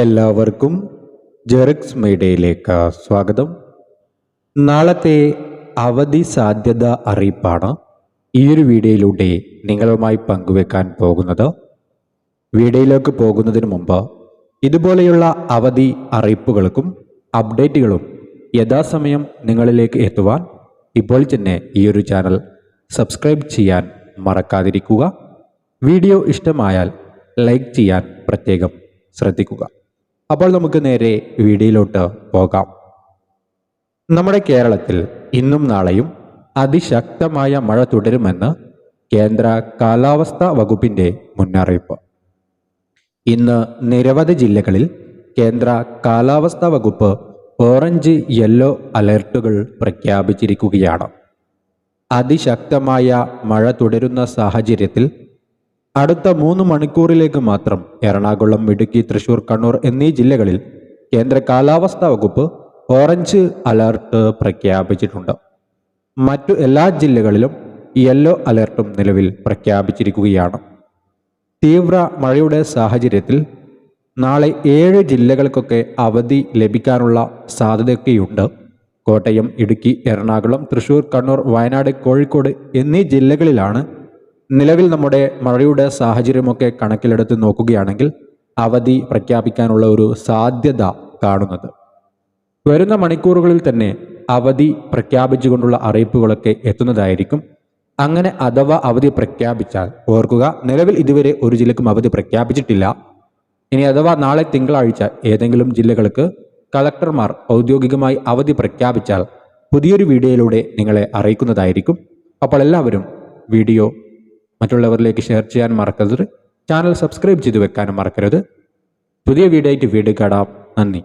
എല്ലാവർക്കും ജെറിക്സ് മീഡിയയിലേക്ക് സ്വാഗതം. നാളത്തെ അവധി സാധ്യത അറിയിപ്പാണ് ഈ ഒരു വീഡിയോയിലൂടെ നിങ്ങളുമായി പങ്കുവെക്കാൻ പോകുന്നത്. വീഡിയോയിലേക്ക് പോകുന്നതിന് മുമ്പ് ഇതുപോലെയുള്ള അവധി അറിയിപ്പുകൾക്കും അപ്ഡേറ്റുകളും യഥാസമയം നിങ്ങളിലേക്ക് എത്തുവാൻ ഇപ്പോൾ തന്നെ ഈ ഒരു ചാനൽ സബ്സ്ക്രൈബ് ചെയ്യാൻ മറക്കാതിരിക്കുക. വീഡിയോ ഇഷ്ടമായാൽ ലൈക്ക് ചെയ്യാൻ പ്രത്യേകം ശ്രദ്ധിക്കുക. അപ്പോൾ നമുക്ക് നേരെ വീഡിയോയിലോട്ട് പോകാം. നമ്മുടെ കേരളത്തിൽ ഇന്നും നാളെയും അതിശക്തമായ മഴ തുടരുമെന്ന് കേന്ദ്ര കാലാവസ്ഥാ വകുപ്പിന്റെ മുന്നറിയിപ്പ്. ഇന്ന് നിരവധി ജില്ലകളിൽ കേന്ദ്ര കാലാവസ്ഥാ വകുപ്പ് ഓറഞ്ച് യെല്ലോ അലർട്ടുകൾ പ്രഖ്യാപിച്ചിരിക്കുകയാണ്. അതിശക്തമായ മഴ തുടരുന്ന സാഹചര്യത്തിൽ അടുത്ത മൂന്ന് മണിക്കൂറിലേക്ക് മാത്രം എറണാകുളം ഇടുക്കി തൃശൂർ കണ്ണൂർ എന്നീ ജില്ലകളിൽ കേന്ദ്ര കാലാവസ്ഥാ വകുപ്പ് ഓറഞ്ച് അലർട്ട് പ്രഖ്യാപിച്ചിട്ടുണ്ട്. മറ്റു എല്ലാ ജില്ലകളിലും യെല്ലോ അലർട്ടും നിലവിൽ പ്രഖ്യാപിച്ചിരിക്കുകയാണ്. തീവ്ര മഴയുടെ സാഹചര്യത്തിൽ നാളെ ഏഴ് ജില്ലകൾക്കൊക്കെ അവധി ലഭിക്കാനുള്ള സാധ്യതയൊക്കെയുണ്ട്. കോട്ടയം ഇടുക്കി എറണാകുളം തൃശൂർ കണ്ണൂർ വയനാട് കോഴിക്കോട് എന്നീ ജില്ലകളിലാണ് നിലവിൽ നമ്മുടെ മഴയുടെ സാഹചര്യമൊക്കെ കണക്കിലെടുത്ത് നോക്കുകയാണെങ്കിൽ അവധി പ്രഖ്യാപിക്കാനുള്ള ഒരു സാധ്യത കാണുന്നത്. വരുന്ന മണിക്കൂറുകളിൽ തന്നെ അവധി പ്രഖ്യാപിച്ചുകൊണ്ടുള്ള അറിയിപ്പുകളൊക്കെ എത്തുന്നതായിരിക്കും. അങ്ങനെ അഥവാ അവധി പ്രഖ്യാപിച്ചാൽ ഓർക്കുക നിലവിൽ ഇതുവരെ ഒരു ജില്ലക്കും അവധി പ്രഖ്യാപിച്ചിട്ടില്ല. ഇനി അഥവാ നാളെ തിങ്കളാഴ്ച ഏതെങ്കിലും ജില്ലകൾക്ക് കളക്ടർമാർ ഔദ്യോഗികമായി അവധി പ്രഖ്യാപിച്ചാൽ പുതിയൊരു വീഡിയോയിലൂടെ നിങ്ങളെ അറിയിക്കുന്നതായിരിക്കും. അപ്പോൾ എല്ലാവരും വീഡിയോ മറ്റുള്ളവരിലേക്ക് ഷെയർ ചെയ്യാൻ മറക്കരുത്. ചാനൽ സബ്സ്ക്രൈബ് ചെയ്ത് വെക്കാനും മറക്കരുത്. പുതിയ വീഡിയോ ആയിട്ട് വീട് കാണാം. നന്ദി.